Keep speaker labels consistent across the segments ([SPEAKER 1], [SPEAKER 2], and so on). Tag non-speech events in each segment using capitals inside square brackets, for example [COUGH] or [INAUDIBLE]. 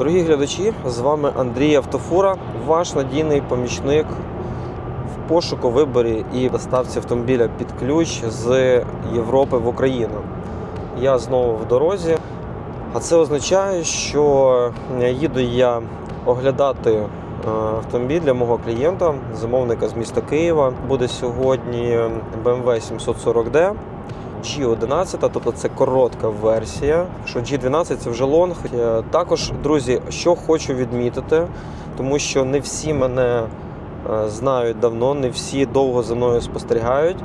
[SPEAKER 1] Дорогі глядачі, з вами Андрій Автофура, ваш надійний помічник в пошуку, виборі і доставці автомобіля під ключ з Європи в Україну. Я знову в дорозі, а це означає, що їду я оглядати е, автомобіль для мого клієнта, замовника з міста Києва. Буде сьогодні BMW 740D. G11, тобто це коротка версія. Що G12 це вже лонг. Е, Також, друзі, що хочу відмітити, тому що не всі мене е, знають давно, не всі довго за мною спостерігають.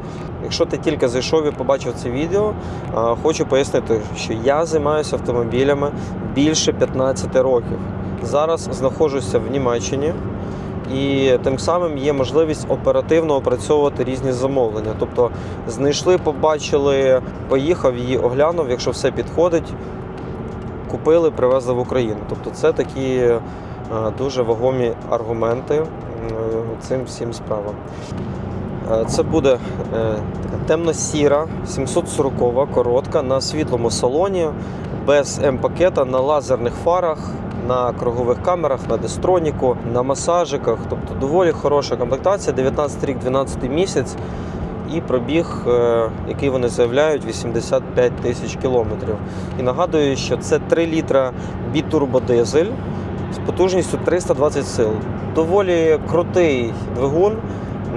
[SPEAKER 1] Якщо ти тільки зайшов і побачив це відео, е, хочу пояснити, що я займаюся автомобілями більше 15 років. Зараз знаходжуся в Німеччині. І тим самим є можливість оперативно опрацьовувати різні замовлення. Тобто знайшли, побачили, поїхав її, оглянув, якщо все підходить, купили, привезли в Україну. Тобто це такі е, дуже вагомі аргументи цим всім справам. Е, Це буде е, така темно-сіра, 740 коротка на світлому салоні, без М-пакета, на лазерних фарах, на кругових камерах, на дистроніку, на масажиках. Тобто доволі хороша комплектація, 19 рік, 12 місяць. І пробіг, е, який вони заявляють, 85 тисяч кілометрів. І нагадую, що це 3 літра бітурбодизель з потужністю 320 сил. Доволі крутий двигун.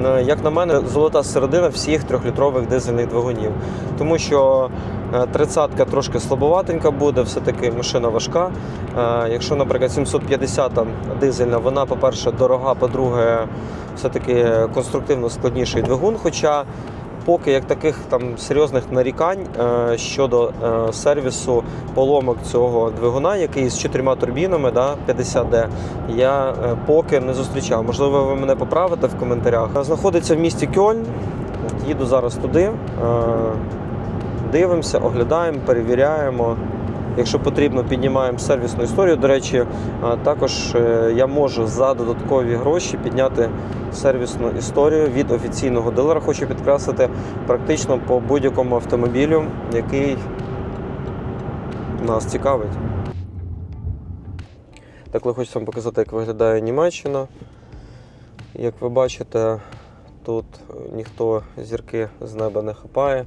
[SPEAKER 1] Е, Як на мене, золота середина всіх трьохлітрових дизельних двигунів. Тому що е, тридцятка трошки слабоватенька буде, все-таки машина важка. Е, Якщо, наприклад, 750 дизельна, вона, по-перше, дорога, по-друге, все-таки конструктивно складніший двигун. Хоча поки як таких там серйозних нарікань е, щодо е, сервісу поломок цього двигуна, який з чотирма турбінами, да, 50D, я е, поки не зустрічав. Можливо, ви мене поправите в коментарях. Знаходиться в місті Кьольн. Їду зараз туди. Дивимося, оглядаємо, перевіряємо. Якщо потрібно, піднімаємо сервісну історію. До речі, також е, я можу за додаткові гроші підняти сервісну історію від офіційного дилера. Хочу підкреслити практично по будь-якому автомобілю, який нас цікавить. Так, хочу вам показати, як виглядає Німеччина. Як ви бачите, тут ніхто зірки з неба не хапає.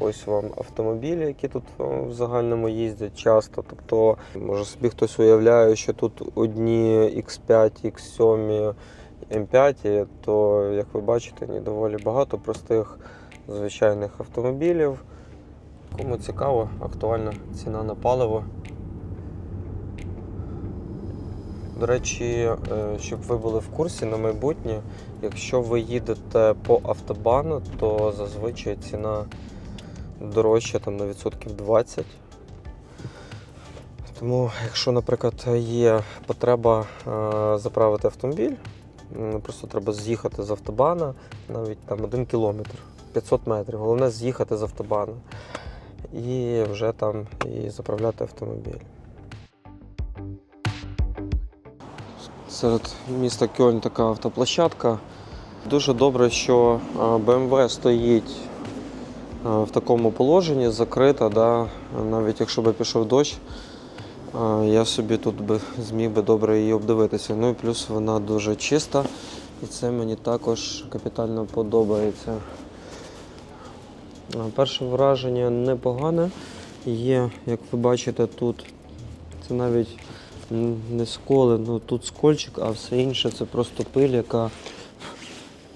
[SPEAKER 1] Ось вам автомобілі, які тут в загальному їздять часто. Тобто, може собі хтось уявляє, що тут одні X5, X7, M5, то, як ви бачите, ні, доволі багато простих звичайних автомобілів. Кому цікаво, актуальна ціна на паливо. До речі, е, щоб ви були в курсі на майбутнє, якщо ви їдете по автобану, то зазвичай ціна дорожча там, на відсотків 20. Тому, якщо, наприклад, є потреба е, заправити автомобіль, просто треба з'їхати з автобана навіть там один кілометр, 500 метрів. Головне з'їхати з автобана і вже там і заправляти автомобіль. Серед міста Кьольн така автоплощадка. Дуже добре, що BMW стоїть е, в такому положенні, закрита. Да? Навіть якщо би пішов дощ, е, я собі тут би зміг би добре її обдивитися. Ну і плюс вона дуже чиста, і це мені також капітально подобається. Е, Перше враження непогане. Є, як ви бачите, тут це навіть не сколи, ну тут скольчик, а все інше це просто пиль, яка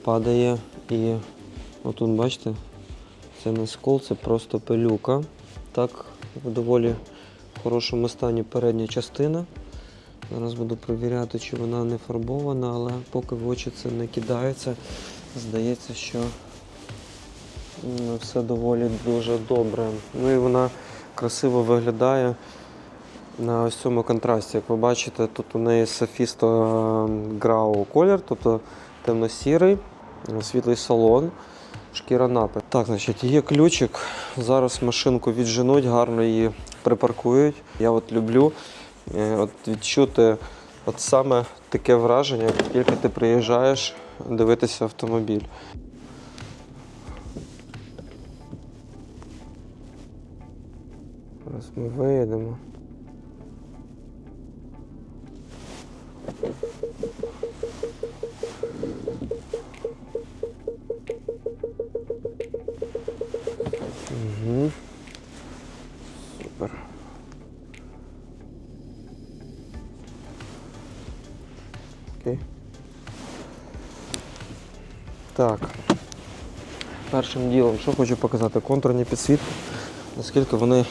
[SPEAKER 1] падає. І отут, бачите, це не скол, це просто пилюка. Так, в доволі хорошому стані передня частина. Зараз буду перевіряти, чи вона не фарбована, але поки в очі це не кидається, здається, що все доволі дуже добре. Ну і вона красиво виглядає на ось цьому контрасті. Як ви бачите, тут у неї Софісто Грау колір, тобто темно-сірий, світлий салон, шкіра напи. Так, значить, є ключик. Зараз машинку відженуть, гарно її припаркують. Я от люблю е, от відчути от саме таке враження, як тільки ти приїжджаєш дивитися автомобіль. Зараз ми виїдемо. Окей. Так. Першим ділом, що хочу показати, контурні підсвітки, наскільки вони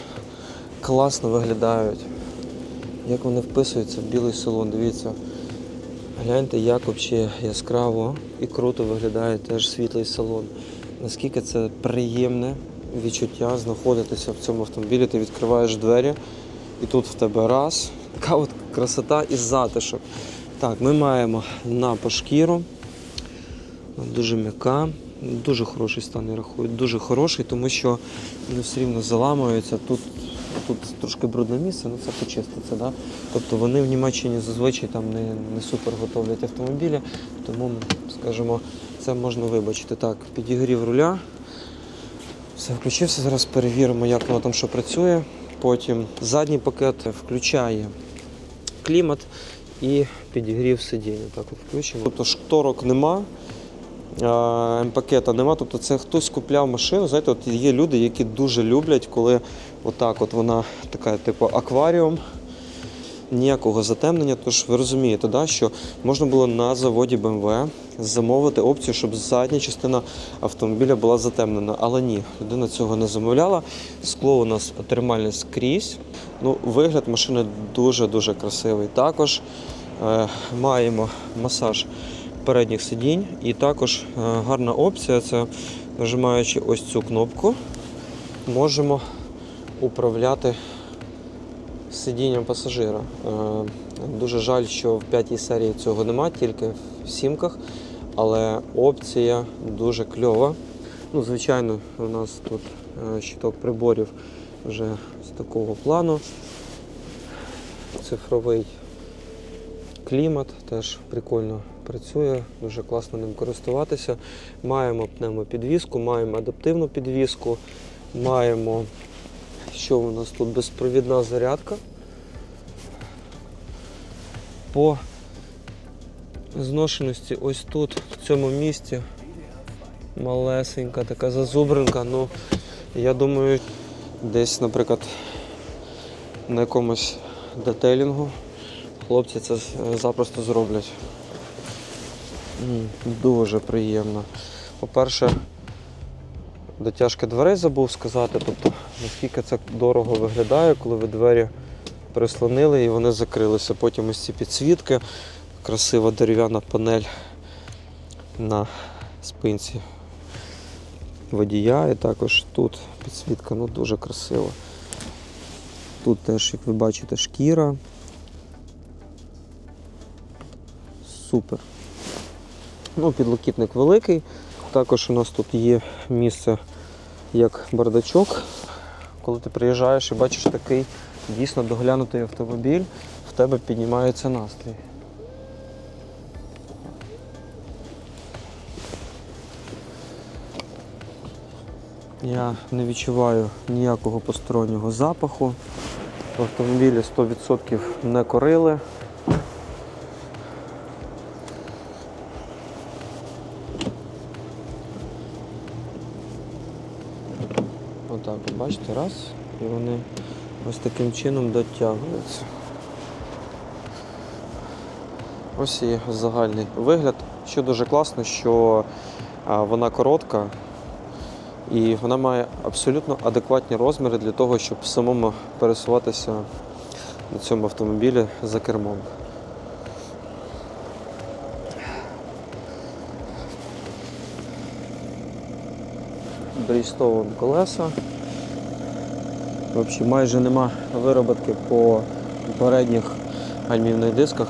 [SPEAKER 1] класно виглядають, як вони вписуються в білий салон. Дивіться, гляньте, як взагалі яскраво і круто виглядає теж світлий салон. Наскільки це приємне відчуття знаходитися в цьому автомобілі. Ти відкриваєш двері, і тут в тебе раз. Така от красота і затишок. Так, ми маємо напа шкіру. Дуже м'яка, дуже хороший стан, я рахую, дуже хороший, тому що вони все рівно заламуються. Тут, тут трошки брудне місце, ну це почиститься. Да? Тобто вони в Німеччині зазвичай там не, не супер готовлять автомобілі, тому, скажімо, це можна вибачити. Так, підігрів руля. Все, включився. Зараз перевіримо, як воно там що працює. Потім задній пакет включає клімат і підігрів сидіння. Так включимо. Тобто шторок нема, МПКета нема. Тобто це хтось купляв машину. Знаєте, от є люди, які дуже люблять, коли отак от вона така, типу, акваріум. Ніякого затемнення, тож ви розумієте, да, що можна було на заводі BMW замовити опцію, щоб задня частина автомобіля була затемнена. Але ні, людина цього не замовляла. Скло у нас термальне скрізь. Ну, вигляд машини дуже-дуже красивий. Також маємо масаж передніх сидінь, і також е, гарна опція це нажимаючи ось цю кнопку, можемо управляти сидінням пасажира. Е, Дуже жаль, що в п'ятій серії цього нема, тільки в сімках, але опція дуже кльова. Ну, звичайно, у нас тут е, щиток приборів вже з такого плану. Цифровий клімат теж прикольно працює, дуже класно ним користуватися. Маємо пневмопідвіску, маємо адаптивну підвіску, маємо, що у нас тут безпровідна зарядка. По зношеності ось тут, в цьому місці, малесенька така зазубринка. Ну, я думаю, десь, наприклад, на якомусь детейлінгу хлопці це запросто зроблять. Дуже приємно. По-перше, дотяжки дверей забув сказати, тобто наскільки це дорого виглядає, коли ви двері прислонили і вони закрилися. Потім ось ці підсвітки, красива дерев'яна панель на спинці водія, і також тут підсвітка ну, дуже красива. Тут теж, як ви бачите, шкіра. Супер. Ну, підлокітник великий. Також у нас тут є місце як бардачок. Коли ти приїжджаєш і бачиш такий дійсно доглянутий автомобіль, в тебе піднімається настрій. Я не відчуваю ніякого постороннього запаху. В автомобілі 100% не корили. Отак, от бачите, раз, і вони ось таким чином дотягуються. Ось і загальний вигляд. Що дуже класно, що вона коротка і вона має абсолютно адекватні розміри для того, щоб самому пересуватися на цьому автомобілі за кермом. Брістовим колеса. Взагалі майже нема вироботки по передніх гальмівних дисках.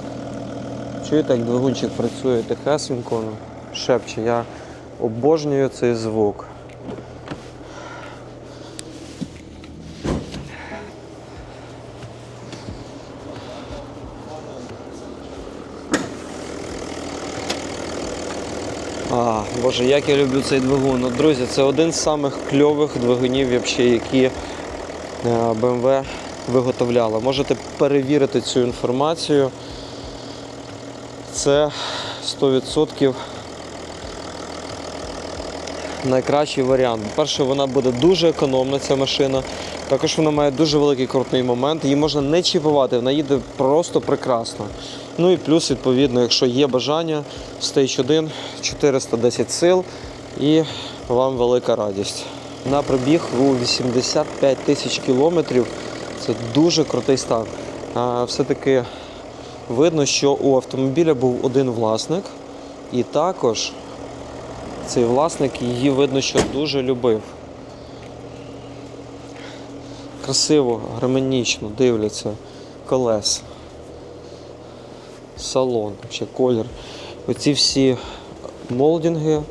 [SPEAKER 1] Чуєте, як двигунчик працює тихесенько, ну, шепче. Я обожнюю цей звук. А, Боже, як я люблю цей двигун. Ну, друзі, це один з самих кльових двигунів, які е, BMW виготовляла. Можете перевірити цю інформацію. Це 100% найкращий варіант. Перше, вона буде дуже економна, ця машина. Також вона має дуже великий крутний момент, її можна не чіпувати, вона їде просто прекрасно. Ну і плюс, відповідно, якщо є бажання, Stage 1 410 сил і вам велика радість. На пробіг у 85 тисяч кілометрів. Це дуже крутий стан. Все-таки видно, що у автомобіля був один власник, і також цей власник її видно, що дуже любив. Красиво, гармонічно дивляться колеса, салон, ще колір. Оці всі молдинги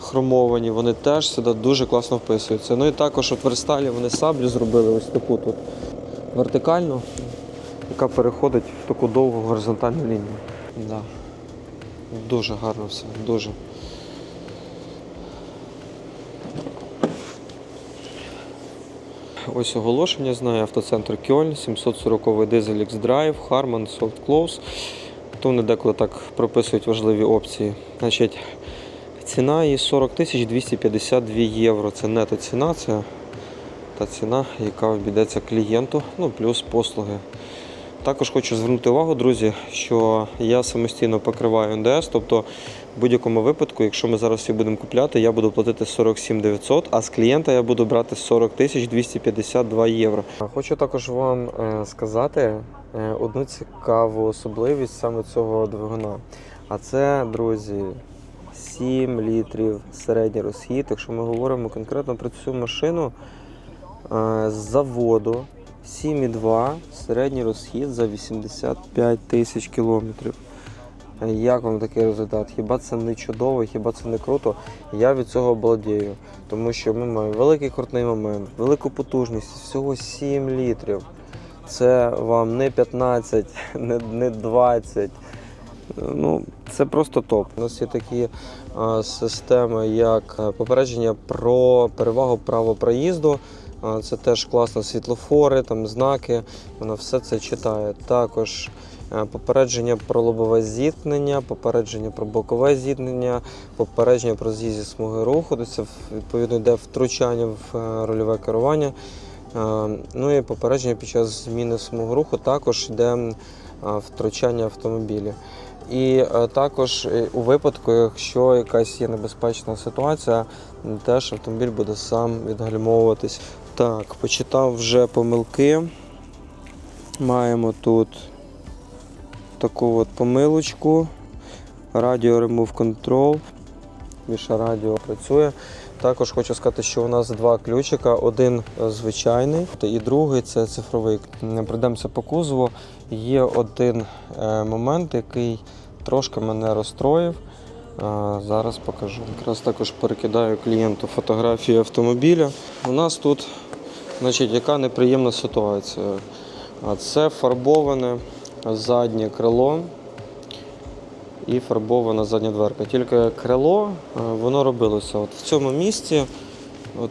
[SPEAKER 1] хромовані, вони теж сюди дуже класно вписуються. Ну і також от версталі вони саблю зробили ось таку тут вертикальну, яка переходить в таку довгу горизонтальну лінію. Да. Дуже гарно все, дуже. Ось оголошення знає автоцентр Кьольн, 740 дизель X-Drive, Harman, Soft Close. То вони деколи так прописують важливі опції. Значить, ціна її 40 тисяч 252 євро. Це нето ціна, це та ціна, яка обійдеться клієнту, ну плюс послуги. Також хочу звернути увагу, друзі, що я самостійно покриваю НДС, тобто в будь-якому випадку, якщо ми зараз її будемо купляти, я буду платити 47 900, а з клієнта я буду брати 40 тисяч 252 євро. Хочу також вам е, сказати одну цікаву особливість саме цього двигуна. А це, друзі, 7 літрів середній розхід. Якщо ми говоримо конкретно про цю машину е, з заводу 7,2 середній розхід за 85 тисяч кілометрів. Е, Як вам такий результат? Хіба це не чудово, хіба це не круто? Я від цього обалдію, тому що ми маємо великий крутний момент, велику потужність, всього 7 літрів. Це вам не 15, [LAUGHS] не, не 20. Ну, це просто топ. У нас є такі а, системи, як е, попередження про перевагу права проїзду. А, Це теж класно, світлофори, там знаки, воно все це читає. Також е, попередження про лобове зіткнення, попередження про бокове зіткнення, попередження про з'їзд зі смуги руху, тобто це відповідно йде втручання в е, рольове керування. Е, Ну і попередження під час зміни смуги руху також йде втручання автомобіля. І е, також е, у випадку, якщо якась є небезпечна ситуація, теж автомобіль буде сам відгальмовуватись. Так, почитав вже помилки. Маємо тут таку от помилочку. Radio Remove Control. Більше радіо працює. Також хочу сказати, що у нас два ключика: один е, звичайний, і другий це цифровий. Не Пройдемося по кузову. Є один е, момент, який трошки мене розстроїв. Е, Зараз покажу. Якраз також перекидаю клієнту фотографії автомобіля. У нас тут, значить, яка неприємна ситуація. Це фарбоване заднє крило і фарбована задня дверка. Тільки крило е, воно робилося от в цьому місці.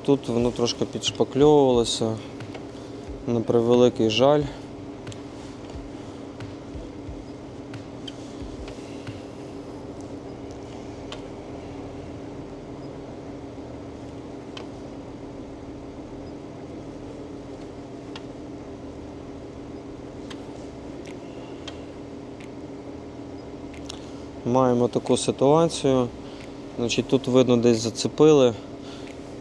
[SPEAKER 1] Тут воно трошки підшпакльовувалося. На превеликий жаль. Маємо таку ситуацію. Значить, тут видно десь зацепили,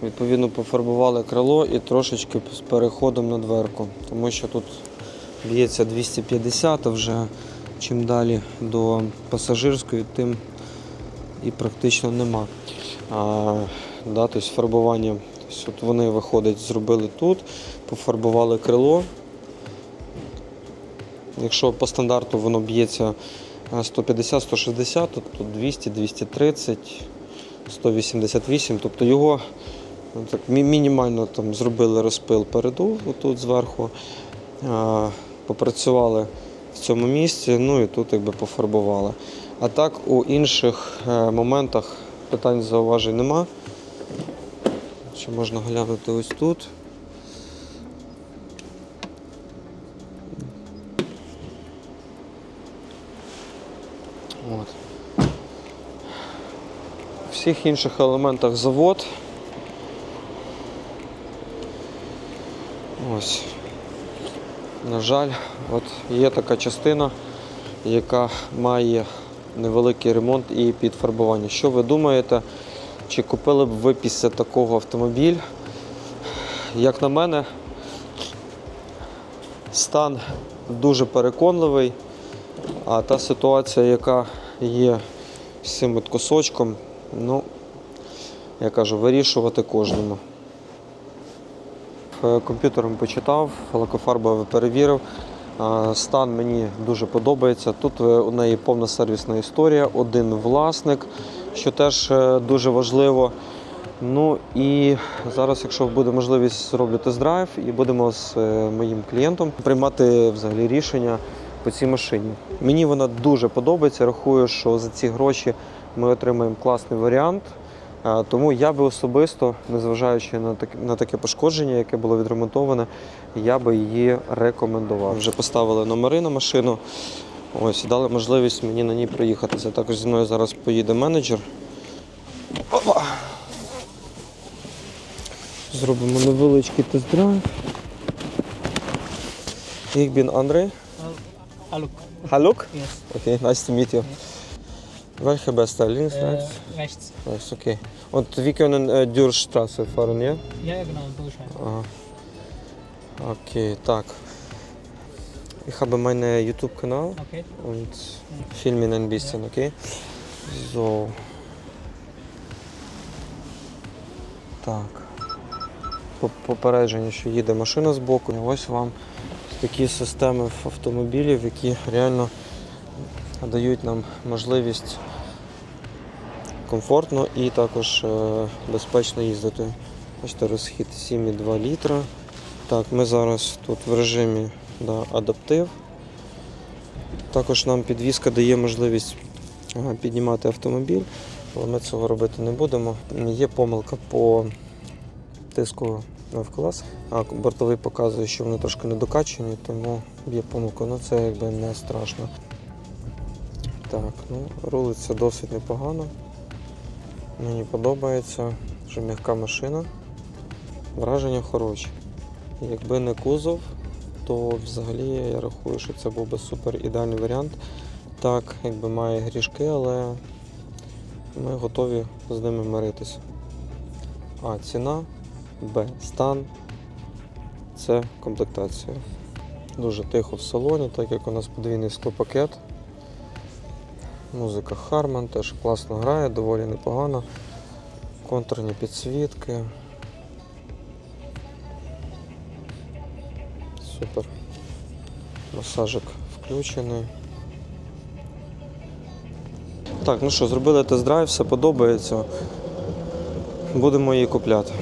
[SPEAKER 1] відповідно пофарбували крило і трошечки з переходом на дверку, тому що тут б'ється 250 а вже чим далі до пасажирської, тим і практично нема. А, да, тобто фарбування, тобто вони виходить, зробили тут, пофарбували крило. Якщо по стандарту воно б'ється 150-160, то тут 200, 230, 188. Тобто його ну, так, мінімально там зробили розпил переду отут зверху, попрацювали в цьому місці, ну і тут якби пофарбували. А так у інших е, моментах питань зауважень нема. Ще можна глянути ось тут. Всіх інших елементах завод. Ось. На жаль, от є така частина, яка має невеликий ремонт і підфарбування. Що ви думаєте, чи купили б ви після такого автомобіль? Як на мене, стан дуже переконливий, а та ситуація, яка є з цим кусочком, ну, я кажу, вирішувати кожному. Е, Комп'ютером почитав, лакофарбове перевірив. Е, Стан мені дуже подобається. Тут е, у неї повна сервісна історія, один власник, що теж дуже важливо. Ну і зараз, якщо буде можливість, зроблю тест-драйв і будемо з моїм клієнтом приймати взагалі рішення по цій машині. Мені вона дуже подобається. Рахую, що за ці гроші ми отримаємо класний варіант. Е, Тому я би особисто, незважаючи на таке, на таке пошкодження, яке було відремонтоване, я би її рекомендував. Вже поставили номери на машину. Ось і дали можливість мені на ній проїхатися. Також зі мною зараз поїде менеджер. Опа! Зробимо невеличкий тест-драйв. Ich bin André.
[SPEAKER 2] Hallo.
[SPEAKER 1] Hallo?
[SPEAKER 2] Yes.
[SPEAKER 1] Okay, nice to meet you. Welche beste? Links,
[SPEAKER 2] Äh,
[SPEAKER 1] rechts?
[SPEAKER 2] rechts.
[SPEAKER 1] Rechts, okay. Und wir können äh, durch Straße fahren, ja?
[SPEAKER 2] Ja, ja, genau, Durchschneiden.
[SPEAKER 1] Ага. Okay, так. Ich habe meinen YouTube-Kanal
[SPEAKER 2] Okay.
[SPEAKER 1] und filmen ein bisschen, okay? So. Так. По- Попередження, що їде машина з боку. Ось вам такі системи в автомобілів, які реально дають нам можливість комфортно і також е, безпечно їздити. Бачите, розхід 7,2 літра. Так, ми зараз тут в режимі да, адаптив. Також нам підвізка дає можливість піднімати автомобіль, але ми цього робити не будемо. Є помилка по тиску навколес, а бортовий показує, що вони трошки недокачені, тому є помилка. Ну це якби не страшно. Так, ну, рулиться досить непогано. Мені подобається, що м'яка машина. Враження хороші. Якби не кузов, то взагалі я рахую, що це був би супер ідеальний варіант. Так, якби має грішки, але ми готові з ними миритися. А, ціна, Б. Стан. Це комплектація. Дуже тихо в салоні, так як у нас подвійний склопакет. Музика Harman теж класно грає, доволі непогано. Контурні підсвітки. Супер. Масажик включений. Так, ну що, зробили тест-драйв, все подобається. Будемо її купляти.